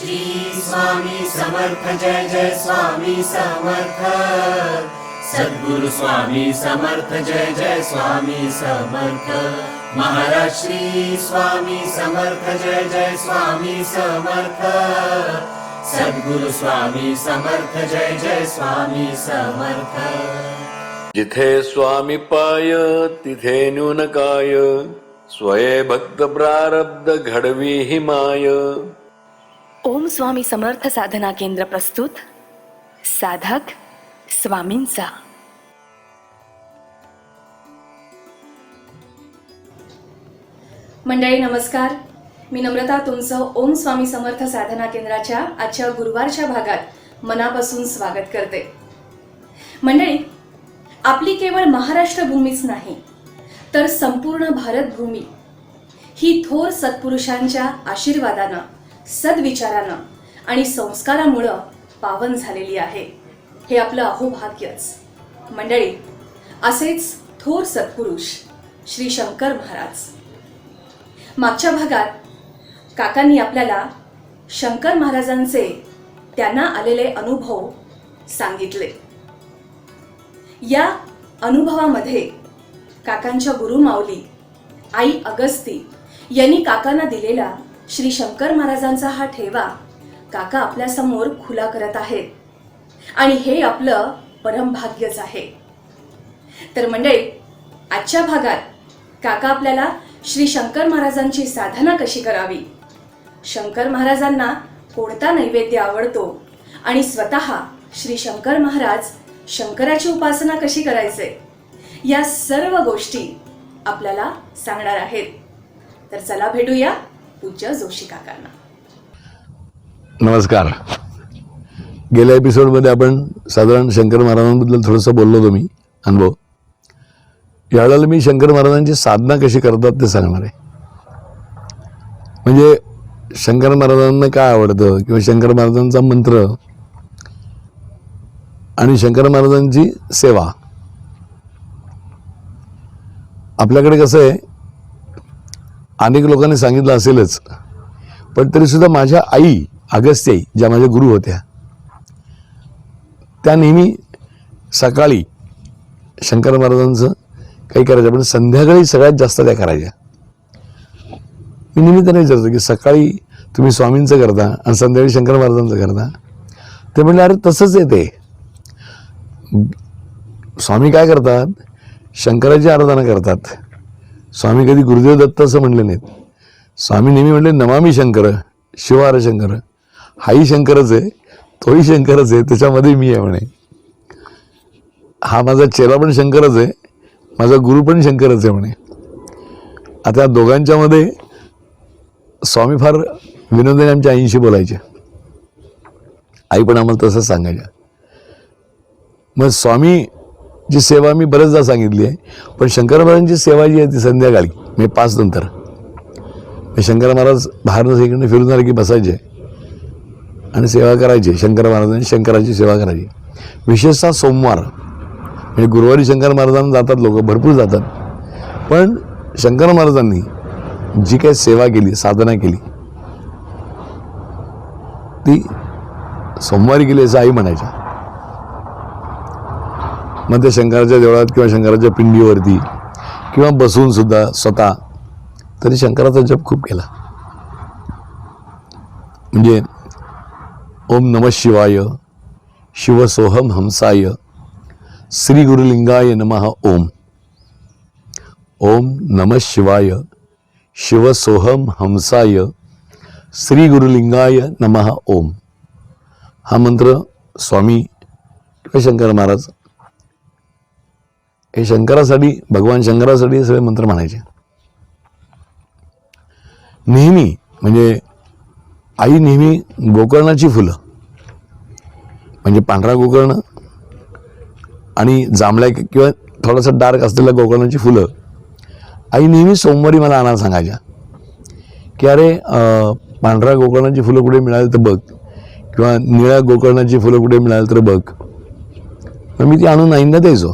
श्री स्वामी समर्थ जय जय स्वामी समर्थ। सद्गुरु स्वामी समर्थ जय जय स्वामी समर्थ। महाराज श्री स्वामी समर्थ जय जय स्वामी समर्थ। सद्गुरु स्वामी समर्थ जय जय स्वामी समर्थ। जिथे स्वामी पाय तिथे न्यून काय स्वये भक्त प्रारब्ध घडवी हिमाय। ओम स्वामी समर्थ साधना केंद्र प्रस्तुत साधक स्वामींचा. मंडळी नमस्कार. मी नम्रता तुमचं ओम स्वामी समर्थ साधना केंद्राच्या आजच्या गुरुवारच्या भागात मनापासून स्वागत करते. मंडळी आपली केवळ महाराष्ट्र भूमीच नाही तर संपूर्ण भारत भूमी ही थोर सत्पुरुषांच्या आशीर्वादानं सद्विचारानं आणि संस्कारामुळं पावन झालेली आहे. हे आपलं अहोभाग्यच. मंडळी असेच थोर सत्पुरुष श्री शंकर महाराज. मागच्या भागात काकांनी आपल्याला शंकर महाराजांचे त्यांना आलेले अनुभव सांगितले. या अनुभवामध्ये काकांच्या गुरुमाऊली आई अगस्ती यांनी काकांना दिलेला श्री शंकर महाराजांचा हा ठेवा. काका आपल्यासमोर खुला करत आहेत. आणि हे आपलं परमभाग्यच आहे. तर मंडळी आजच्या भागात काका आपल्याला श्री शंकर महाराजांची साधना कशी करावी? शंकर महाराजांना कोणता नैवेद्य आवडतो? आणि स्वतः श्री शंकर महाराज शंकराची उपासना कशी करायचे? या सर्व गोष्टी आपल्याला सांगणार आहेत. तर चला भेटूया पूज्य जोशी काकांना नमस्कार. गेल्या एपिसोडमध्ये आपण साधारण शंकर महाराजांबद्दल थोडंसं बोललो होतो मी अनुभव. यावेळेला मी शंकर महाराजांची साधना कशी करतात ते सांगणार आहे. म्हणजे शंकर महाराजांना काय आवडतं किंवा शंकर महाराजांचा मंत्र आणि शंकर महाराजांची सेवा. आपल्याकडे कसं आहे अनेक लोकांनी सांगितलं असेलच. पण तरीसुद्धा माझ्या आई अगस्त्याई ज्या माझ्या गुरु होत्या त्या नेहमी सकाळी शंकर महाराजांचं काही करायचं पण संध्याकाळी सगळ्यात जास्त त्या करायच्या. मी नेहमी त्यांना विचारतो की सकाळी तुम्ही स्वामींचं करता आणि संध्याकाळी शंकर महाराजांचं करता? ते म्हणले अरे तसंच आहे ते. स्वामी काय करतात? शंकराची आराधना करतात. स्वामी कधी गुरुदेव दत्त असं म्हणले नाहीत. स्वामी नेहमी म्हणले नमामी शंकर शिवार शंकर हाही शंकरच आहे तोही शंकरच आहे त्याच्यामध्ये मी आहे म्हणे. हा माझा चेला पण शंकरच आहे माझा गुरु पण शंकरच आहे म्हणे. आता दोघांच्यामध्ये स्वामी फार विनोदाने आमच्या आईंशी बोलायचे. आई पण आम्हाला तसंच सांगायच्या. मग स्वामी जी सेवा मी बरेचदा सांगितली आहे पण शंकर महाराजांची सेवा जी आहे ती संध्याकाळी म्हणजे पाच नंतर. मग शंकर महाराज बाहेरनं इकडनं फिरून आले की बसायचे. आणि सेवा करायची शंकर महाराजांनी शंकराची सेवा करायची विशेषतः सोमवार. म्हणजे गुरुवारी शंकर महाराजांना जातात लोक भरपूर जातात. पण शंकर महाराजांनी जी काही सेवा केली साधना केली ती सोमवारी केली असं आई म्हणायच्या. मग ते शंकराच्या देवळात किंवा शंकराच्या पिंडीवरती किंवा बसून सुद्धा स्वतः तरी शंकराचा जप खूप केला. म्हणजे ओम नम शिवाय शिवसोहम हंसाय श्री गुरुलिंगाय नमः ओम. ओम नम शिवाय शिवसोहम हंसाय श्री गुरुलिंगाय नमः ओम. हा मंत्र स्वामी किंवा शंकर महाराज हे शंकरासाठी भगवान शंकरासाठी हे सगळे मंत्र म्हणायचे. नेहमी म्हणजे आई नेहमी गोकर्णाची फुलं म्हणजे पांढरा गोकर्ण आणि जांभळ्या किंवा थोडंसं डार्क असलेल्या गोकर्णाची फुलं आई नेहमी सोमवारी मला आणायला सांगायच्या. की अरे पांढऱ्या गोकर्णाची फुलं कुठे मिळाली तर बघ किंवा निळ्या गोकर्णाची फुलं कुठे मिळाली तर बघ. मग मी ती आणून आईंना द्यायचो.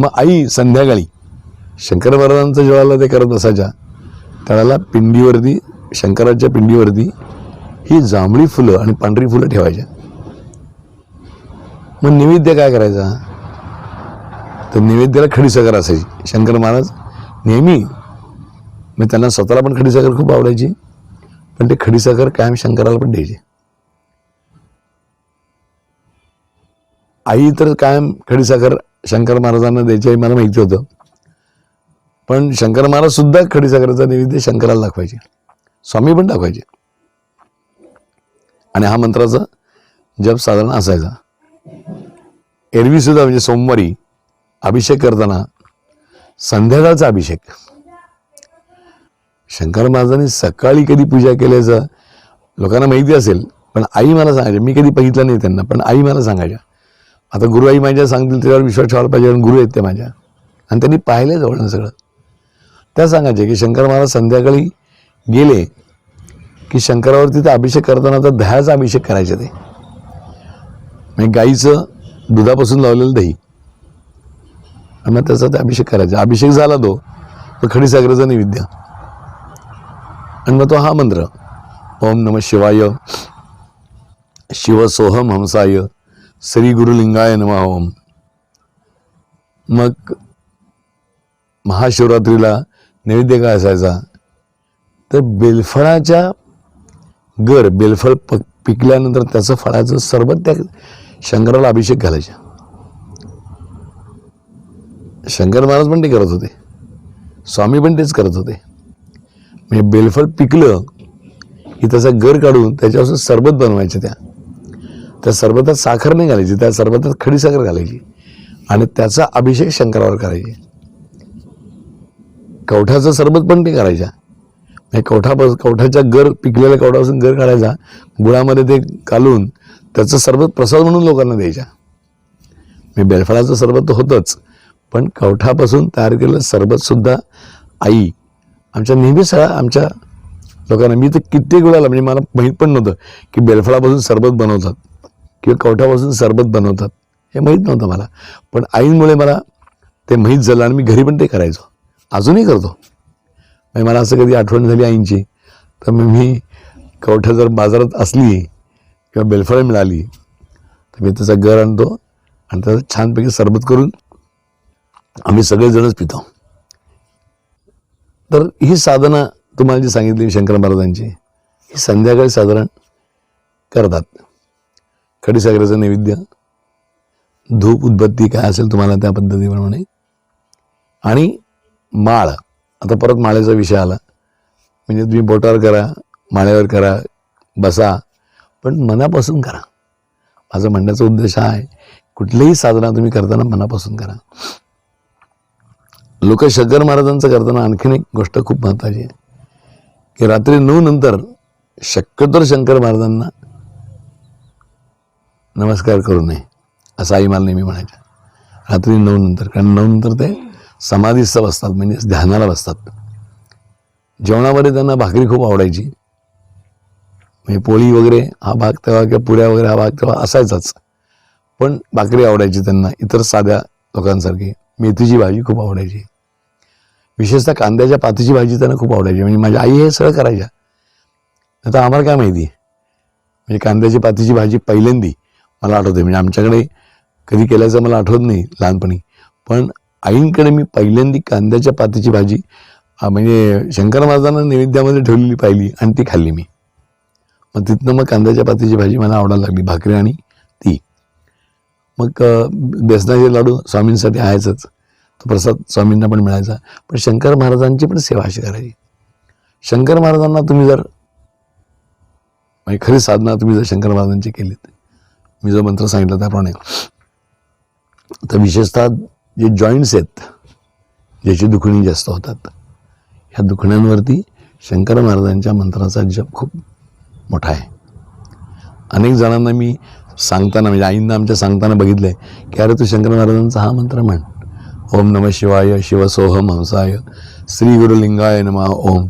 मग आई संध्याकाळी शंकर महाराजांचं जेव्हा ते करत असायच्या त्यावेळेला पिंडीवरती शंकराच्या पिंडीवरती ही जांभळी फुलं आणि पांढरी फुलं ठेवायच्या. मग नैवेद्य काय करायचा? तर नैवेद्याला खडीसाखर असायची. शंकर महाराज नेहमी मी त्यांना स्वतःला पण खडीसाखर खूप आवडायची पण ते खडीसाखर कायम शंकराला पण द्यायचे. आई तर कायम खडीसाखर शंकर महाराजांना द्यायची हे मला माहिती होतं. पण शंकर महाराज सुद्धा खडीसाखरेचा नैवेद्य शंकराला दाखवायचे. स्वामी पण दाखवायचे. आणि हा मंत्राचा जप साधारण असायचा. एरवी सुद्धा म्हणजे सोमवारी अभिषेक करताना संध्याकाळचा अभिषेक. शंकर महाराजांनी सकाळी कधी पूजा केल्याचं लोकांना माहिती असेल पण आई मला सांगायच्या. मी कधी बघितलं नाही त्यांना पण आई मला सांगायच्या. आता गुरु आई माझ्या सांगतील त्याच्यावर विश्वास ठेवायला पाहिजे कारण गुरु आहेत ते माझ्या. आणि त्यांनी पाहिलं जवळ सगळं. त्या सांगायचे की शंकर महाराज संध्याकाळी गेले की शंकरावरती ते अभिषेक करताना तर दह्याचा अभिषेक करायचे ते. म्हणजे गाईचं दुधापासून लावलेलं दही. आणि मग त्याचा ते अभिषेक करायचा. अभिषेक झाला तो तर खडीसागराचा नैवेद्य. आणि मग तो हा मंत्र ओम नम शिवाय शिवसोहम हंसाय श्री गुरुलिंगाय नमाहोम ओम मग महाशिवरात्रीला नैवेद्य काय असायचा तर बेलफळाच्या गर बेलफळ प पिकल्यानंतर त्याचं फळाचं सरबत त्या शंकराला अभिषेक घालायचा शंकर महाराज पण ते करत होते स्वामी पण तेच करत होते म्हणजे बेलफळ पिकलं की त्याचा गर काढून त्याच्यापासून सरबत बनवायचे त्या त्या सरबतात साखर नाही घालायची त्या सरबतात खडी साखर घालायची. आणि त्याचा अभिषेक शंकरावर करायची. कवठाचं सरबत पण ते करायच्या. म्हणजे कवठा कवठाच्या गर पिकलेल्या कवठापासून गर काढायचा गुळामध्ये ते कालून त्याचं सरबत प्रसाद म्हणून लोकांना द्यायच्या. मी बेलफळाचं सरबत तर होतंच पण कवठापासून तयार केलेलं सरबतसुद्धा आई आमच्या नेहमी सगळ्या आमच्या लोकांना मी तर कित्येक वेळाला म्हणजे मला माहीत पण नव्हतं की बेलफळापासून सरबत बनवतात. किंवा कवठापासून सरबत बनवतात हे माहीत नव्हतं मला. पण आईंमुळे मला ते माहीत झालं आणि मी घरी पण ते करायचो. अजूनही करतो. म्हणजे मला असं कधी आठवण झाली आईंची तर मग मी कवठं जर बाजारात असली किंवा बेलफळे मिळाली तर मी त्याचा गर आणतो आणि त्याचं छानपैकी सरबत करून आम्ही सगळेजणच पितो. तर ही साधना तुम्हाला जी सांगितली शंकर महाराजांची ही संध्याकाळी साधारण करतात. खडीसागराचं नैवेद्य. धूप उद्बत्ती काय असेल तुम्हाला त्या पद्धतीप्रमाणे. आणि माळ. आता परत माळेचा विषय आला. म्हणजे तुम्ही बोटावर करा माळ्यावर करा बसा. पण मनापासून करा. माझा म्हणण्याचा उद्देश हा आहे कुठलीही साधना तुम्ही करताना मनापासून करा. लोक शंकर महाराजांचं करताना आणखीन एक गोष्ट खूप महत्त्वाची आहे. की रात्री नऊ नंतर शक्यतोर शंकर महाराजांना नमस्कार करू नये असं आई मला नेहमी म्हणायच्या रात्री नऊ नंतर कारण नऊ नंतर ते समाधीस्थ बसतात म्हणजे ध्यानाला बसतात. जेवणामध्ये त्यांना भाकरी खूप आवडायची. म्हणजे पोळी वगैरे हा भाग तेव्हा किंवा पुऱ्या वगैरे हा भाग तेव्हा असायचाच. पण भाकरी आवडायची त्यांना इतर साध्या लोकांसारखी. मेथीची भाजी खूप आवडायची. विशेषतः कांद्याच्या पातीची भाजी त्यांना खूप आवडायची. म्हणजे माझ्या आई हे सगळं करायच्या. आता आम्हाला काय माहिती? म्हणजे कांद्याची पातीची भाजी पहिल्यांदी मला आठवते म्हणजे आमच्याकडे कधी केल्याचं मला आठवत नाही लहानपणी. पण आईंकडे मी पहिल्यांदी कांद्याच्या पातीची भाजी म्हणजे शंकर महाराजांना नैवेद्यामध्ये ठेवलेली पाहिली आणि ती खाल्ली मी. मग तिथनं मग कांद्याच्या पातीची भाजी मला आवडायला लागली भाकरी आणि ती. मग बेसनाचे लाडू स्वामींसाठी आहेचच. तो प्रसाद स्वामींना पण मिळायचा. पण शंकर महाराजांची पण सेवा अशी करायची. शंकर महाराजांना तुम्ही जर म्हणजे खरी साधना तुम्ही जर शंकर महाराजांची केलीत मी जो मंत्र सांगितला त्याप्रमाणे तर विशेषतः जे जॉईंट्स आहेत ज्याची दुखणी जास्त होतात ह्या दुखण्यांवरती शंकर महाराजांच्या मंत्राचा जप खूप मोठा आहे. अनेक जणांना मी सांगताना म्हणजे आईंना आमच्या सांगताना बघितलं आहे की अरे तू शंकर महाराजांचा हा मंत्र म्हण. ओम नम शिवाय शिवसोहम हंसाय श्री गुरुलिंगाय नमा ओम.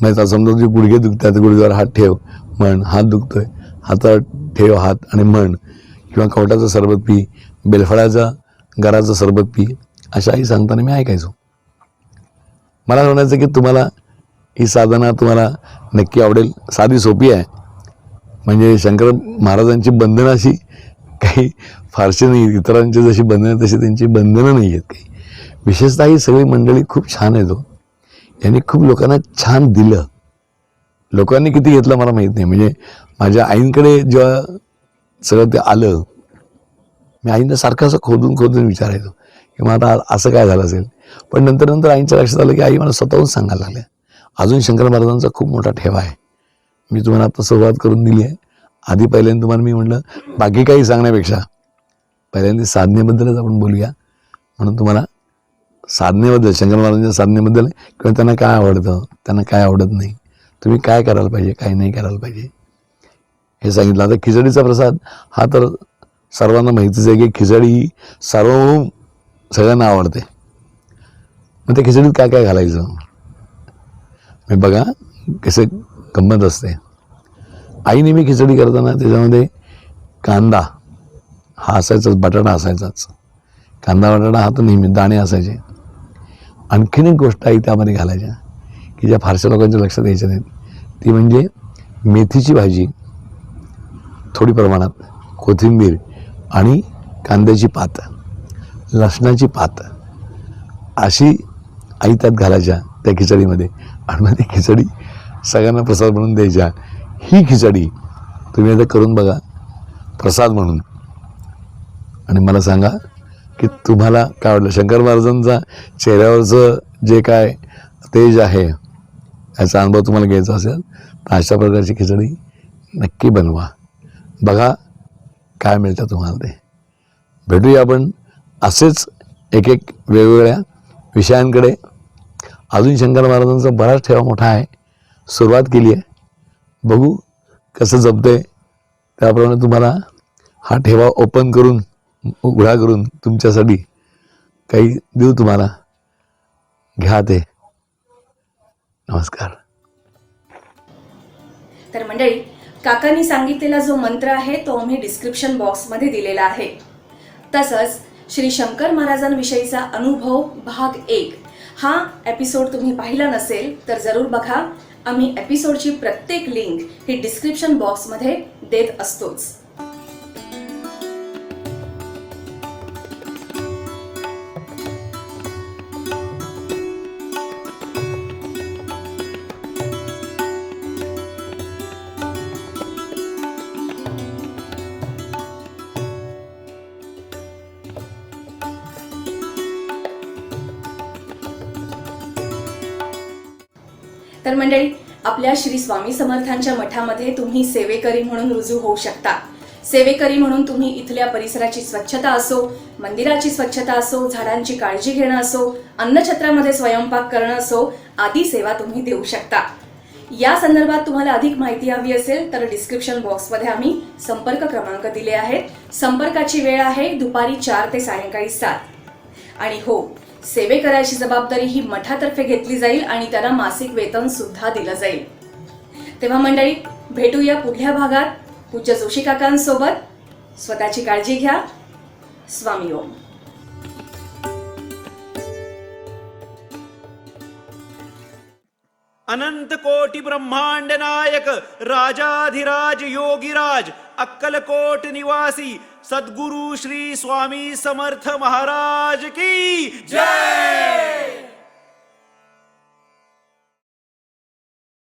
नाही तर समजा तुझे गुडघे दुखतात गुडघ्यावर हात ठेव म्हण हात दुखतोय. हातात ठेव हात आणि म्हण किंवा कवटाचं सरबत पी बेलफळाचा गराचं सरबत पी अशाही सांगताना मी ऐकायचो. मला म्हणायचं की तुम्हाला ही साधना तुम्हाला नक्की आवडेल. साधी सोपी आहे. म्हणजे शंकर महाराजांची बंधनं अशी काही फारशी नाही इतरांची जशी बंधनं तशी त्यांची बंधनं नाही आहेत काही. विशेषतः ही सगळी मंडळी खूप छान आहेत हो. यांनी खूप लोकांना छान दिलं. लोकांनी किती घेतलं मला माहीत नाही. म्हणजे माझ्या आईंकडे जेव्हा सगळं ते आलं मी आईंना सारखं असं खोदून खोदून विचारायचो की मग आता असं काय झालं असेल? पण नंतर नंतर आईंच्या लक्षात आलं की आई मला स्वतःहून सांगायला लागल्या. अजून शंकर महाराजांचा खूप मोठा ठेवा आहे. मी तुम्हाला आता सुरुवात करून दिली आहे. आधी पहिल्यांदा तुम्हाला मी म्हटलं बाकी काही सांगण्यापेक्षा पहिल्यांदा साधनेबद्दलच आपण बोलूया. म्हणून तुम्हाला साधनेबद्दल शंकर महाराजांच्या साधनेबद्दल किंवा त्यांना काय आवडतं त्यांना काय आवडत नाही तुम्ही काय करायला पाहिजे काय नाही करायला पाहिजे? हे सांगितलं. आता खिचडीचा प्रसाद हा तर सर्वांना माहितीच आहे की खिचडी सर्व सगळ्यांना आवडते. मग त्या खिचडीत काय काय घालायचं? मी बघा कसं गंमत असते. आई नेहमी खिचडी करताना त्याच्यामध्ये कांदा हा असायचाच बटाटा असायचाच. कांदा बटाटा हा तर नेहमी दाणे असायचे. आणखीन एक गोष्ट आई त्यामध्ये घालायच्या की ज्या फारशा लोकांच्या लक्षात यायच्या नाहीत. ती म्हणजे मेथीची भाजी. थोडी प्रमाणात कोथिंबीर आणि कांद्याची पात लसणाची पात. अशी आई त्यात घालायच्या त्या खिचडीमध्ये. आणि मग ती खिचडी सगळ्यांना प्रसाद म्हणून द्यायच्या. ही खिचडी तुम्ही आता करून बघा. प्रसाद म्हणून. आणि मला सांगा की तुम्हाला काय वाटलं? शंकर महाराजांचा चेहऱ्यावरचं जे काय तेज आहे याचा अनुभव तुम्हाला घ्यायचा असेल तर अशा प्रकारची खिचडी नक्की बनवा. बघा काय मिळतं तुम्हाला ते. भेटूया आपण असेच एक एक वेगवेगळ्या विषयांकडे. अजून शंकर महाराजांचा बराच ठेवा मोठा आहे. सुरुवात केली आहे. बघू कसं जपते त्याप्रमाणे तुम्हाला हा ठेवा ओपन करून उघडा करून तुमच्यासाठी काही देऊ तुम्हाला. घ्या ते. नमस्कार. तर मंडळी काकांनी सांगितलेला जो मंत्र आहे तो आम्ही डिस्क्रिप्शन बॉक्समध्ये दिलेला आहे. तसंच श्री शंकर महाराजांविषयीचा अनुभव भाग एक. हा एपिसोड तुम्ही पाहिला नसेल तर जरूर बघा. आम्ही एपिसोडची प्रत्येक लिंक ही डिस्क्रिप्शन बॉक्समध्ये देत असतोच. तर मंडळी आपल्या श्री स्वामी समर्थांच्या मठामध्ये तुम्ही सेवेकरी म्हणून रुजू होऊ शकता. सेवेकरी म्हणून तुम्ही इथल्या परिसराची स्वच्छता असो मंदिराची स्वच्छता असो झाडांची काळजी घेणं असो अन्नछत्रामध्ये स्वयंपाक करणं असो आदी सेवा तुम्ही देऊ शकता. या संदर्भात तुम्हाला अधिक माहिती हवी असेल तर डिस्क्रिप्शन बॉक्समध्ये आम्ही संपर्क क्रमांक दिले आहेत. संपर्काची वेळ आहे दुपारी चार ते सायंकाळी सात. आणि हो सेवे करायची जबाबदारी ही मठातर्फे घेतली जाईल आणि त्यांना मासिक वेतन सुद्धा दिलं जाईल. तेव्हा मंडळी भेटूया पुढल्या भागात. पूज्य जोशी काकांसोबत. स्वतःची काळजी घ्या. स्वामी ओम. अनंत कोटी ब्रह्मांड नायक राजाधिराज योगीराज अक्कलकोट निवासी सद्गुरु श्री स्वामी समर्थ महाराज की जय!